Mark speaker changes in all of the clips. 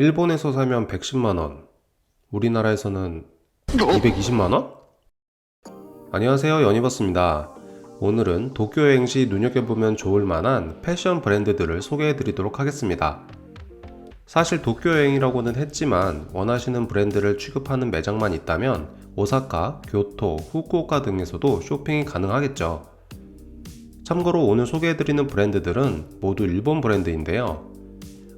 Speaker 1: 일본에서 사면 110만원, 우리나라에서는 220만원? 안녕하세요, 연희버스입니다. 오늘은 도쿄 여행 시 눈여겨보면 좋을 만한 패션 브랜드들을 소개해 드리도록 하겠습니다. 사실 도쿄 여행이라고는 했지만 원하시는 브랜드를 취급하는 매장만 있다면 오사카, 교토, 후쿠오카 등에서도 쇼핑이 가능하겠죠. 참고로 오늘 소개해드리는 브랜드들은 모두 일본 브랜드인데요.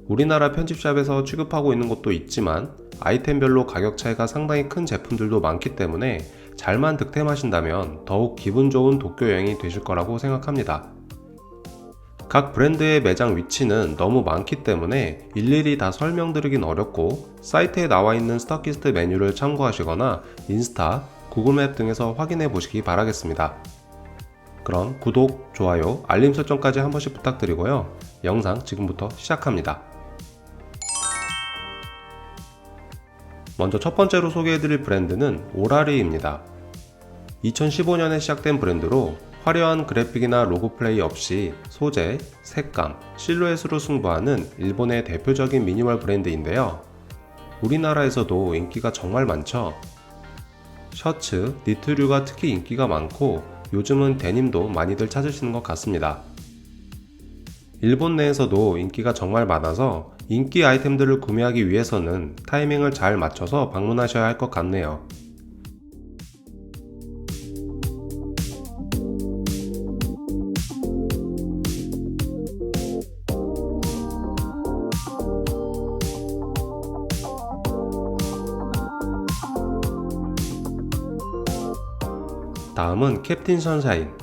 Speaker 1: 우리나라 편집샵에서 취급하고 있는 곳도 있지만 아이템별로 가격 차이가 상당히 큰 제품들도 많기 때문에 잘만 득템하신다면 더욱 기분 좋은 도쿄 여행이 되실 거라고 생각합니다. 각 브랜드의 매장 위치는 너무 많기 때문에 일일이 다 설명드리긴 어렵고 사이트에 나와 있는 스토키스트 메뉴를 참고하시거나 인스타, 구글맵 등에서 확인해 보시기 바라겠습니다. 그럼 구독, 좋아요, 알림 설정까지 한 번씩 부탁드리고요. 영상 지금부터 시작합니다. 먼저 첫 번째로 소개해드릴 브랜드는 오라리입니다. 2015년에 시작된 브랜드로 화려한 그래픽이나 로고 플레이 없이 소재, 색감, 실루엣으로 승부하는 일본의 대표적인 미니멀 브랜드인데요. 우리나라에서도 인기가 정말 많죠. 셔츠, 니트류가 특히 인기가 많고 요즘은 데님도 많이들 찾으시는 것 같습니다. 일본 내에서도 인기가 정말 많아서 인기 아이템들을 구매하기 위해서는 타이밍을 잘 맞춰서 방문하셔야 할 것 같네요. 다음은 캡틴 선샤인.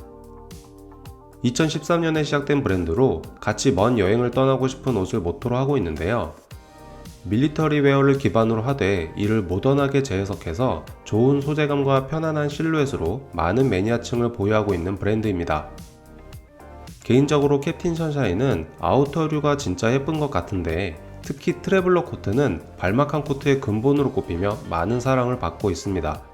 Speaker 1: 2013년에 시작된 브랜드로 같이 먼 여행을 떠나고 싶은 옷을 모토로 하고 있는데요. 밀리터리 웨어를 기반으로 하되 이를 모던하게 재해석해서 좋은 소재감과 편안한 실루엣으로 많은 매니아층을 보유하고 있는 브랜드입니다. 개인적으로 캡틴 선샤인은 아우터류가 진짜 예쁜 것 같은데 특히 트래블러 코트는 발막한 코트의 근본으로 꼽히며 많은 사랑을 받고 있습니다.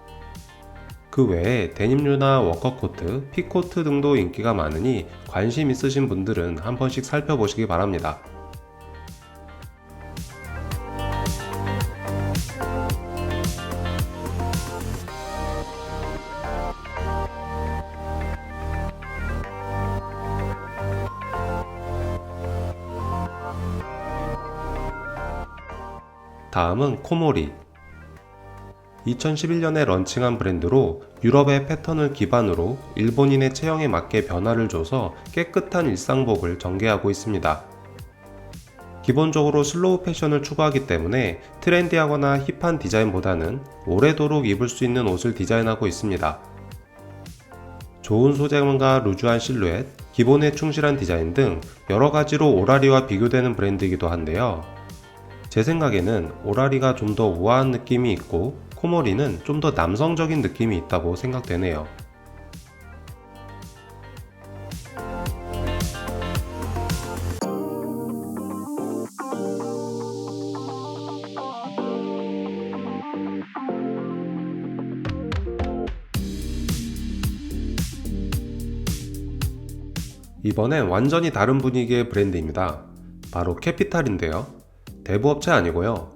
Speaker 1: 그 외에 데님류나 워커코트, 피코트 등도 인기가 많으니 관심 있으신 분들은 한 번씩 살펴보시기 바랍니다. 다음은 코모리. 2011년에 런칭한 브랜드로 유럽의 패턴을 기반으로 일본인의 체형에 맞게 변화를 줘서 깨끗한 일상복을 전개하고 있습니다. 기본적으로 슬로우 패션을 추구하기 때문에 트렌디하거나 힙한 디자인보다는 오래도록 입을 수 있는 옷을 디자인하고 있습니다. 좋은 소재감과 루즈한 실루엣, 기본에 충실한 디자인 등 여러 가지로 오라리와 비교되는 브랜드이기도 한데요. 제 생각에는 오라리가 좀 더 우아한 느낌이 있고 코모리는 좀 더 남성적인 느낌이 있다고 생각되네요. 이번엔 완전히 다른 분위기의 브랜드입니다. 바로 캐피탈인데요. 대부업체 아니고요.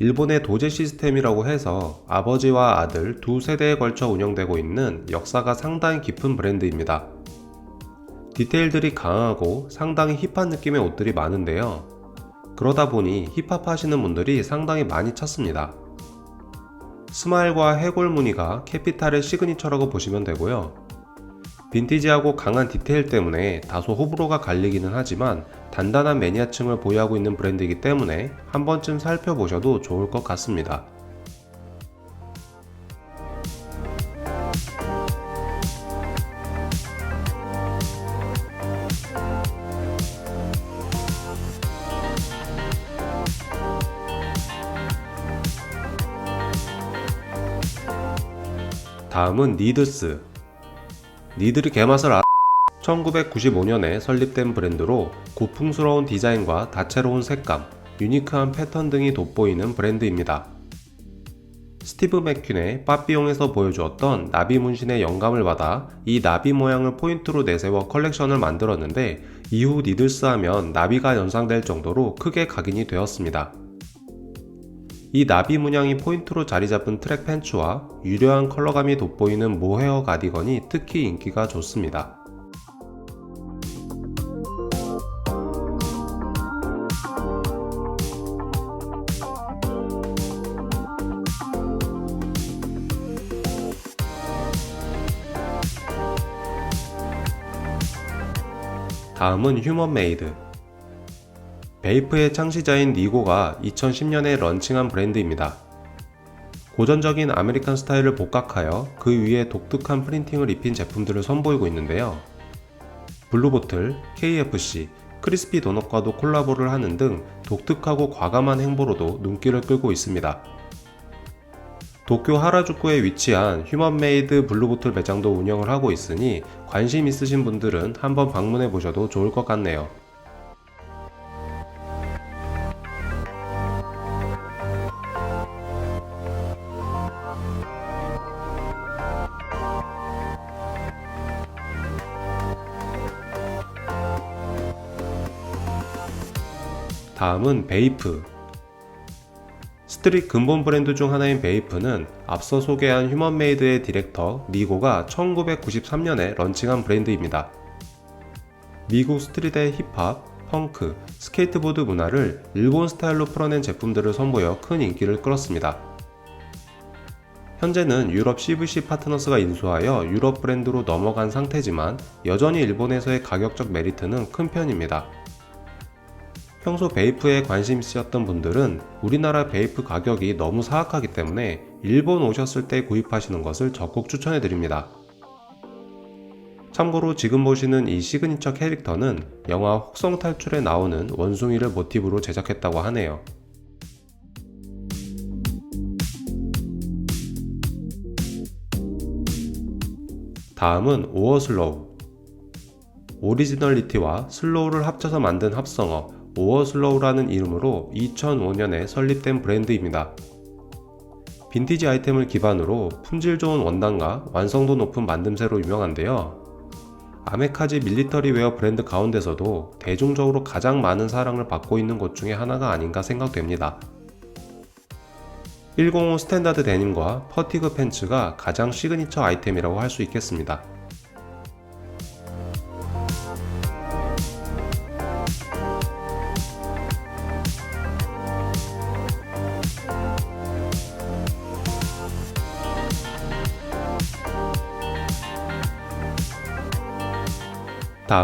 Speaker 1: 일본의 도제 시스템이라고 해서 아버지와 아들 두 세대에 걸쳐 운영되고 있는 역사가 상당히 깊은 브랜드입니다. 디테일들이 강하고 상당히 힙한 느낌의 옷들이 많은데요. 그러다 보니 힙합 하시는 분들이 상당히 많이 찾습니다. 스마일과 해골 무늬가 캐피탈의 시그니처라고 보시면 되고요. 빈티지하고 강한 디테일 때문에 다소 호불호가 갈리기는 하지만 단단한 매니아층을 보유하고 있는 브랜드이기 때문에 한 번쯤 살펴보셔도 좋을 것 같습니다. 다음은 니드스. 니들이 개맛을 아... 1995년에 설립된 브랜드로 고풍스러운 디자인과 다채로운 색감, 유니크한 패턴 등이 돋보이는 브랜드입니다. 스티브 맥퀸의 빠삐용에서 보여주었던 나비 문신의 영감을 받아 이 나비 모양을 포인트로 내세워 컬렉션을 만들었는데 이후 니들스 하면 나비가 연상될 정도로 크게 각인이 되었습니다. 이 나비 문양이 포인트로 자리 잡은 트랙 팬츠와 유려한 컬러감이 돋보이는 모헤어 가디건이 특히 인기가 좋습니다. 다음은 휴먼 메이드. 베이프의 창시자인 니고가 2010년에 런칭한 브랜드입니다. 고전적인 아메리칸 스타일을 복각하여 그 위에 독특한 프린팅을 입힌 제품들을 선보이고 있는데요. 블루보틀, KFC, 크리스피 도넛과도 콜라보를 하는 등 독특하고 과감한 행보로도 눈길을 끌고 있습니다. 도쿄 하라주쿠에 위치한 휴먼메이드 블루보틀 매장도 운영을 하고 있으니 관심 있으신 분들은 한번 방문해 보셔도 좋을 것 같네요. 다음은 베이프. 스트릿 근본 브랜드 중 하나인 베이프는 앞서 소개한 휴먼메이드의 디렉터 니고가 1993년에 런칭한 브랜드입니다. 미국 스트릿의 힙합, 펑크, 스케이트보드 문화를 일본 스타일로 풀어낸 제품들을 선보여 큰 인기를 끌었습니다. 현재는 유럽 CVC 파트너스가 인수하여 유럽 브랜드로 넘어간 상태지만 여전히 일본에서의 가격적 메리트는 큰 편입니다. 평소 베이프에 관심 있으셨던 분들은 우리나라 베이프 가격이 너무 사악하기 때문에 일본 오셨을 때 구입하시는 것을 적극 추천해 드립니다. 참고로 지금 보시는 이 시그니처 캐릭터는 영화 혹성 탈출에 나오는 원숭이를 모티브로 제작했다고 하네요. 다음은 오어슬로우. 오리지널리티와 슬로우를 합쳐서 만든 합성어 오어슬로우라는 이름으로 2005년에 설립된 브랜드입니다. 빈티지 아이템을 기반으로 품질 좋은 원단과 완성도 높은 만듦새로 유명한데요. 아메카지 밀리터리 웨어 브랜드 가운데서도 대중적으로 가장 많은 사랑을 받고 있는 곳 중에 하나가 아닌가 생각됩니다. 105 스탠다드 데님과 퍼티그 팬츠가 가장 시그니처 아이템이라고 할 수 있겠습니다.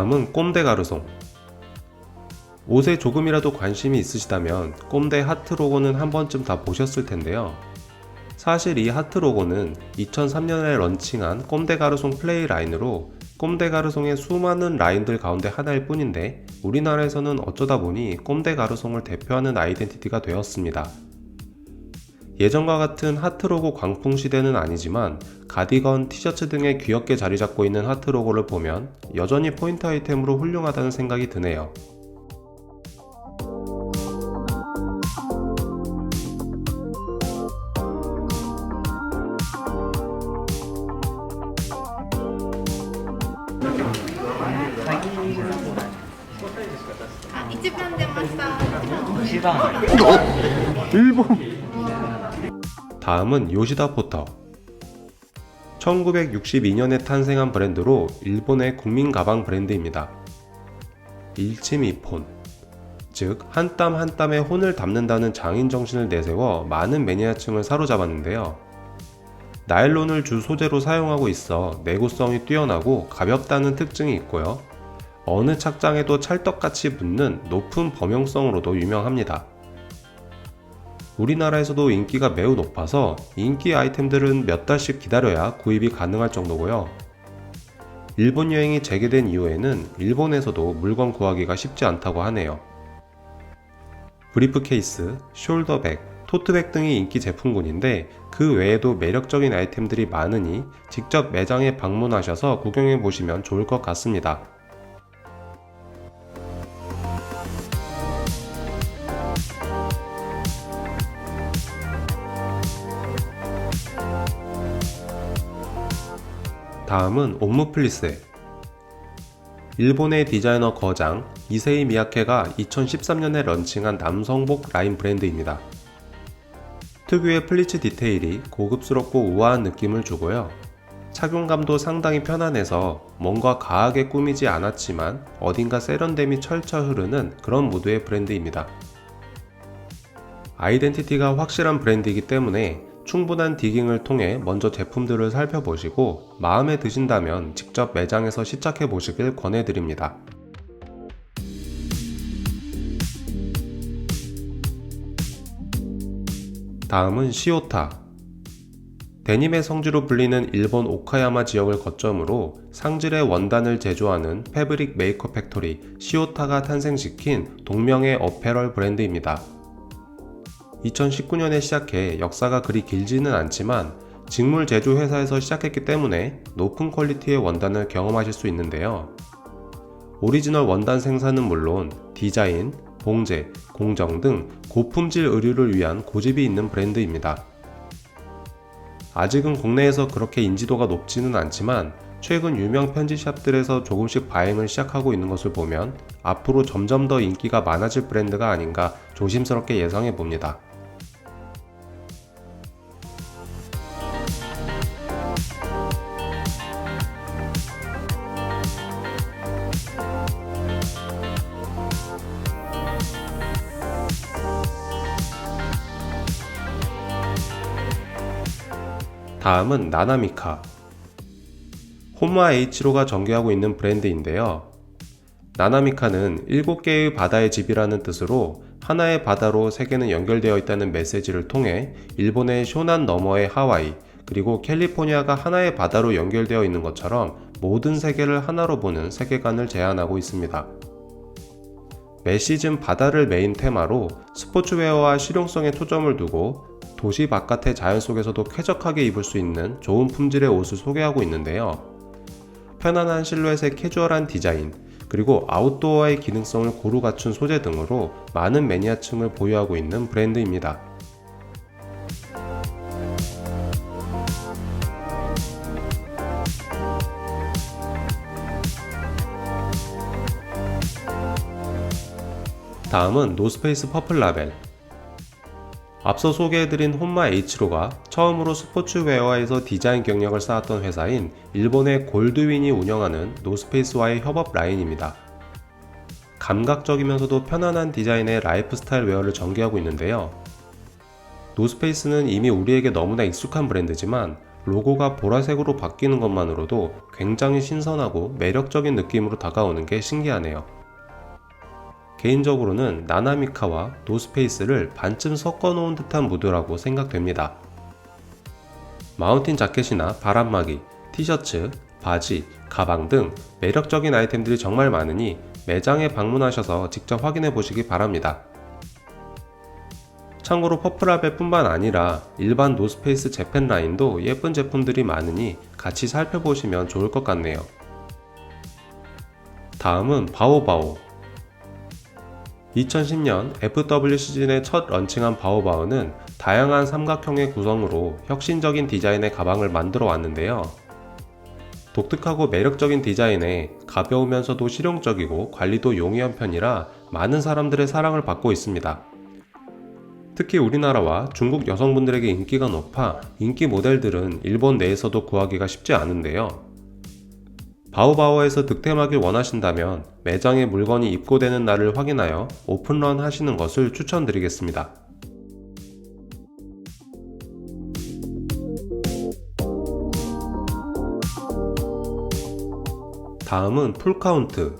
Speaker 1: 다음은 꼼데 가르송. 옷에 조금이라도 관심이 있으시다면 꼼데 하트 로고는 한 번쯤 다 보셨을 텐데요. 사실 이 하트 로고는 2003년에 런칭한 꼼데 가르송 플레이 라인으로 꼼데 가르송의 수많은 라인들 가운데 하나일 뿐인데 우리나라에서는 어쩌다 보니 꼼데 가르송을 대표하는 아이덴티티가 되었습니다. 예전과 같은 하트 로고 광풍 시대는 아니지만 가디건, 티셔츠 등에 귀엽게 자리 잡고 있는 하트 로고를 보면 여전히 포인트 아이템으로 훌륭하다는 생각이 드네요.
Speaker 2: 아, 一番出ました。
Speaker 1: 다음은 요시다 포터. 1962년에 탄생한 브랜드로 일본의 국민 가방 브랜드입니다. 일침이폰. 즉, 한 땀 한 땀에 혼을 담는다는 장인 정신을 내세워 많은 매니아층을 사로잡았는데요. 나일론을 주 소재로 사용하고 있어 내구성이 뛰어나고 가볍다는 특징이 있고요. 어느 착장에도 찰떡같이 붙는 높은 범용성으로도 유명합니다. 우리나라에서도 인기가 매우 높아서 인기 아이템들은 몇 달씩 기다려야 구입이 가능할 정도고요. 일본 여행이 재개된 이후에는 일본에서도 물건 구하기가 쉽지 않다고 하네요. 브리프케이스, 숄더백, 토트백 등이 인기 제품군인데 그 외에도 매력적인 아이템들이 많으니 직접 매장에 방문하셔서 구경해 보시면 좋을 것 같습니다. 다음은 옴무플리스. 일본의 디자이너 거장 이세이 미야케가 2013년에 런칭한 남성복 라인 브랜드입니다. 특유의 플리츠 디테일이 고급스럽고 우아한 느낌을 주고요. 착용감도 상당히 편안해서 뭔가 과하게 꾸미지 않았지만 어딘가 세련됨이 철철 흐르는 그런 무드의 브랜드입니다. 아이덴티티가 확실한 브랜드이기 때문에 충분한 디깅을 통해 먼저 제품들을 살펴보시고 마음에 드신다면 직접 매장에서 시착해 보시길 권해드립니다. 다음은 시오타. 데님의 성지로 불리는 일본 오카야마 지역을 거점으로 상질의 원단을 제조하는 패브릭 메이커 팩토리 시오타가 탄생시킨 동명의 어페럴 브랜드입니다. 2019년에 시작해 역사가 그리 길지는 않지만 직물 제조 회사에서 시작했기 때문에 높은 퀄리티의 원단을 경험하실 수 있는데요. 오리지널 원단 생산은 물론 디자인, 봉제, 공정 등 고품질 의류를 위한 고집이 있는 브랜드입니다. 아직은 국내에서 그렇게 인지도가 높지는 않지만 최근 유명 편지샵들에서 조금씩 바행을 시작하고 있는 것을 보면 앞으로 점점 더 인기가 많아질 브랜드가 아닌가 조심스럽게 예상해 봅니다. 다음은 나나미카. 홈마 H로가 전개하고 있는 브랜드인데요. 나나미카는 7개의 바다의 집이라는 뜻으로 하나의 바다로 세계는 연결되어 있다는 메시지를 통해 일본의 쇼난 너머의 하와이, 그리고 캘리포니아가 하나의 바다로 연결되어 있는 것처럼 모든 세계를 하나로 보는 세계관을 제안하고 있습니다. 매 시즌 바다를 메인 테마로 스포츠웨어와 실용성에 초점을 두고 도시 바깥의 자연 속에서도 쾌적하게 입을 수 있는 좋은 품질의 옷을 소개하고 있는데요. 편안한 실루엣의 캐주얼한 디자인, 그리고 아웃도어의 기능성을 고루 갖춘 소재 등으로 많은 매니아층을 보유하고 있는 브랜드입니다. 다음은 노스페이스 퍼플 라벨. 앞서 소개해드린 홈마 H로가 처음으로 스포츠웨어에서 디자인 경력을 쌓았던 회사인 일본의 골드윈이 운영하는 노스페이스와의 협업 라인입니다. 감각적이면서도 편안한 디자인의 라이프스타일 웨어를 전개하고 있는데요. 노스페이스는 이미 우리에게 너무나 익숙한 브랜드지만 로고가 보라색으로 바뀌는 것만으로도 굉장히 신선하고 매력적인 느낌으로 다가오는 게 신기하네요. 개인적으로는 나나미카와 노스페이스를 반쯤 섞어 놓은 듯한 무드라고 생각됩니다. 마운틴 자켓이나 바람막이, 티셔츠, 바지, 가방 등 매력적인 아이템들이 정말 많으니 매장에 방문하셔서 직접 확인해 보시기 바랍니다. 참고로 퍼플라벨 뿐만 아니라 일반 노스페이스 재팬 라인도 예쁜 제품들이 많으니 같이 살펴보시면 좋을 것 같네요. 다음은 바오바오. 2010년 FW 시즌에 첫 런칭한 바오바오는 다양한 삼각형의 구성으로 혁신적인 디자인의 가방을 만들어 왔는데요. 독특하고 매력적인 디자인에 가벼우면서도 실용적이고 관리도 용이한 편이라 많은 사람들의 사랑을 받고 있습니다. 특히 우리나라와 중국 여성분들에게 인기가 높아 인기 모델들은 일본 내에서도 구하기가 쉽지 않은데요. 바오바오에서 득템하길 원하신다면 매장에 물건이 입고되는 날을 확인하여 오픈런 하시는 것을 추천드리겠습니다. 다음은 풀카운트.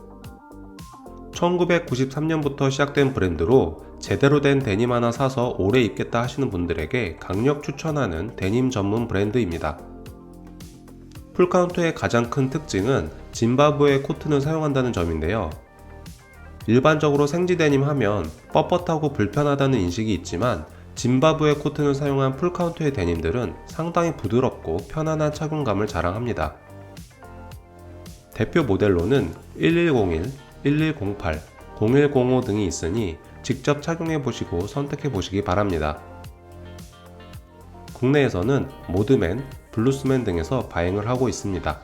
Speaker 1: 1993년부터 시작된 브랜드로 제대로 된 데님 하나 사서 오래 입겠다 하시는 분들에게 강력 추천하는 데님 전문 브랜드입니다. 풀카운트의 가장 큰 특징은 짐바브웨 코튼을 사용한다는 점인데요. 일반적으로 생지 데님 하면 뻣뻣하고 불편하다는 인식이 있지만 짐바브웨 코튼을 사용한 풀카운트의 데님들은 상당히 부드럽고 편안한 착용감을 자랑합니다. 대표 모델로는 1101, 1108, 0105 등이 있으니 직접 착용해 보시고 선택해 보시기 바랍니다. 국내에서는 모드맨, 블루스맨 등에서 바잉을 하고 있습니다.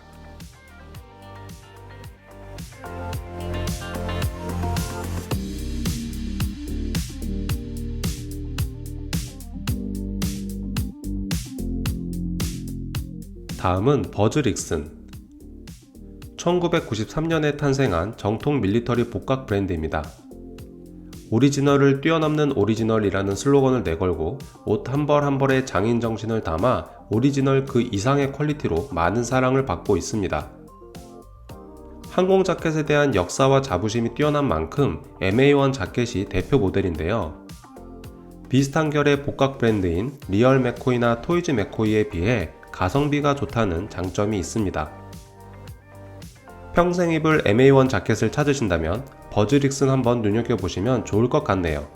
Speaker 1: 다음은 버즈 릭슨. 1993년에 탄생한 정통 밀리터리 복각 브랜드입니다. 오리지널을 뛰어넘는 오리지널이라는 슬로건을 내걸고 옷 한 벌 한 벌의 장인 정신을 담아 오리지널 그 이상의 퀄리티로 많은 사랑을 받고 있습니다. 항공 자켓에 대한 역사와 자부심이 뛰어난 만큼 MA1 자켓이 대표 모델인데요. 비슷한 결의 복각 브랜드인 리얼 맥코이나 토이즈 맥코이에 비해 가성비가 좋다는 장점이 있습니다. 평생 입을 MA1 자켓을 찾으신다면 버즈릭슨 한번 눈여겨보시면 좋을 것 같네요.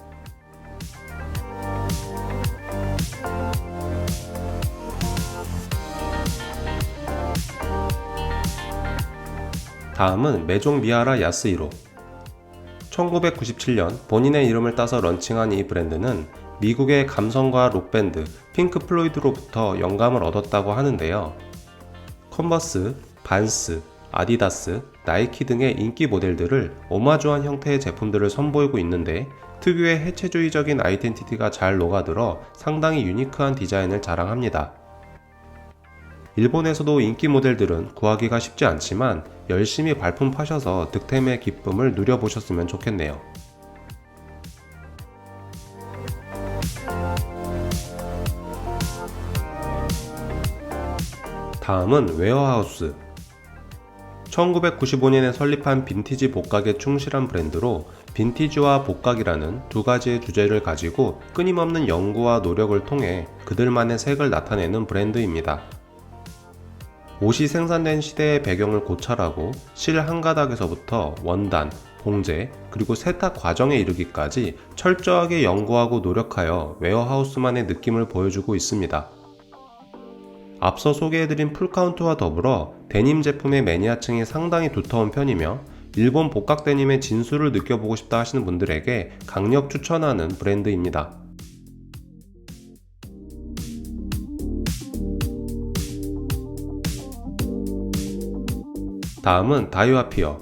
Speaker 1: 다음은 메종 미아라 야스이로 1997년 본인의 이름을 따서 런칭한 이 브랜드는 미국의 감성과 록밴드 핑크 플로이드로부터 영감을 얻었다고 하는데요. 컨버스, 반스, 아디다스, 나이키 등의 인기 모델들을 오마주한 형태의 제품들을 선보이고 있는데 특유의 해체주의적인 아이덴티티가 잘 녹아들어 상당히 유니크한 디자인을 자랑합니다. 일본에서도 인기 모델들은 구하기가 쉽지 않지만 열심히 발품 파셔서 득템의 기쁨을 누려보셨으면 좋겠네요. 다음은 웨어하우스. 1995년에 설립한 빈티지 복각에 충실한 브랜드로 빈티지와 복각이라는 두 가지의 주제를 가지고 끊임없는 연구와 노력을 통해 그들만의 색을 나타내는 브랜드입니다. 옷이 생산된 시대의 배경을 고찰하고 실 한 가닥에서부터 원단, 봉제, 그리고 세탁 과정에 이르기까지 철저하게 연구하고 노력하여 웨어하우스만의 느낌을 보여주고 있습니다. 앞서 소개해드린 풀카운트와 더불어 데님 제품의 매니아층이 상당히 두터운 편이며 일본 복각 데님의 진수를 느껴보고 싶다 하시는 분들에게 강력 추천하는 브랜드입니다. 다음은 다이와 피어.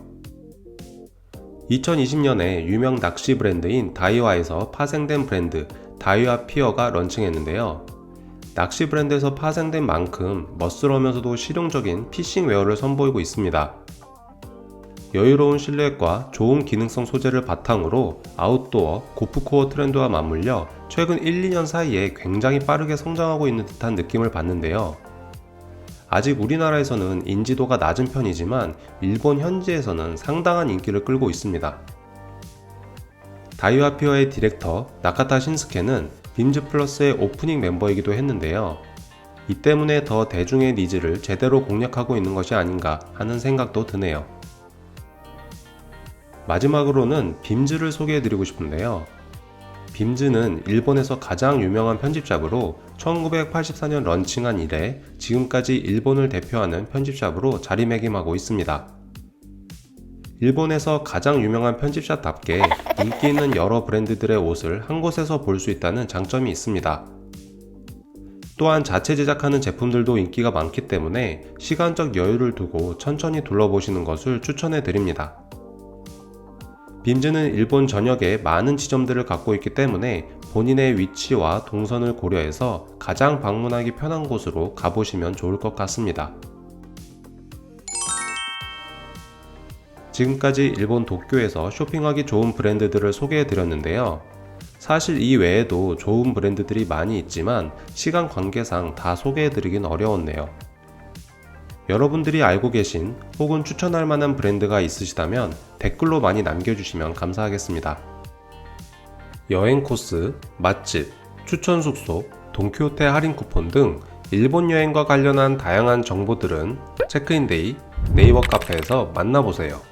Speaker 1: 2020년에 유명 낚시 브랜드인 다이와에서 파생된 브랜드 다이와 피어가 런칭했는데요. 낚시 브랜드에서 파생된 만큼 멋스러우면서도 실용적인 피싱 웨어를 선보이고 있습니다. 여유로운 실루엣과 좋은 기능성 소재를 바탕으로 아웃도어, 고프코어 트렌드와 맞물려 최근 1, 2년 사이에 굉장히 빠르게 성장하고 있는 듯한 느낌을 받는데요. 아직 우리나라에서는 인지도가 낮은 편이지만 일본 현지에서는 상당한 인기를 끌고 있습니다. 다이와피어의 디렉터 나카타 신스케는 빔즈 플러스의 오프닝 멤버이기도 했는데요. 이 때문에 더 대중의 니즈를 제대로 공략하고 있는 것이 아닌가 하는 생각도 드네요. 마지막으로는 빔즈를 소개해드리고 싶은데요. 빔즈는 일본에서 가장 유명한 편집샵으로 1984년 런칭한 이래 지금까지 일본을 대표하는 편집샵으로 자리매김하고 있습니다. 일본에서 가장 유명한 편집샵답게 인기 있는 여러 브랜드들의 옷을 한 곳에서 볼 수 있다는 장점이 있습니다. 또한 자체 제작하는 제품들도 인기가 많기 때문에 시간적 여유를 두고 천천히 둘러보시는 것을 추천해 드립니다. 빔즈는 일본 전역에 많은 지점들을 갖고 있기 때문에 본인의 위치와 동선을 고려해서 가장 방문하기 편한 곳으로 가보시면 좋을 것 같습니다. 지금까지 일본 도쿄에서 쇼핑하기 좋은 브랜드들을 소개해 드렸는데요. 사실 이 외에도 좋은 브랜드들이 많이 있지만 시간 관계상 다 소개해 드리긴 어려웠네요. 여러분들이 알고 계신 혹은 추천할 만한 브랜드가 있으시다면 댓글로 많이 남겨주시면 감사하겠습니다. 여행 코스, 맛집, 추천 숙소, 동키호테 할인 쿠폰 등 일본 여행과 관련한 다양한 정보들은 체크인데이 네이버 카페에서 만나보세요.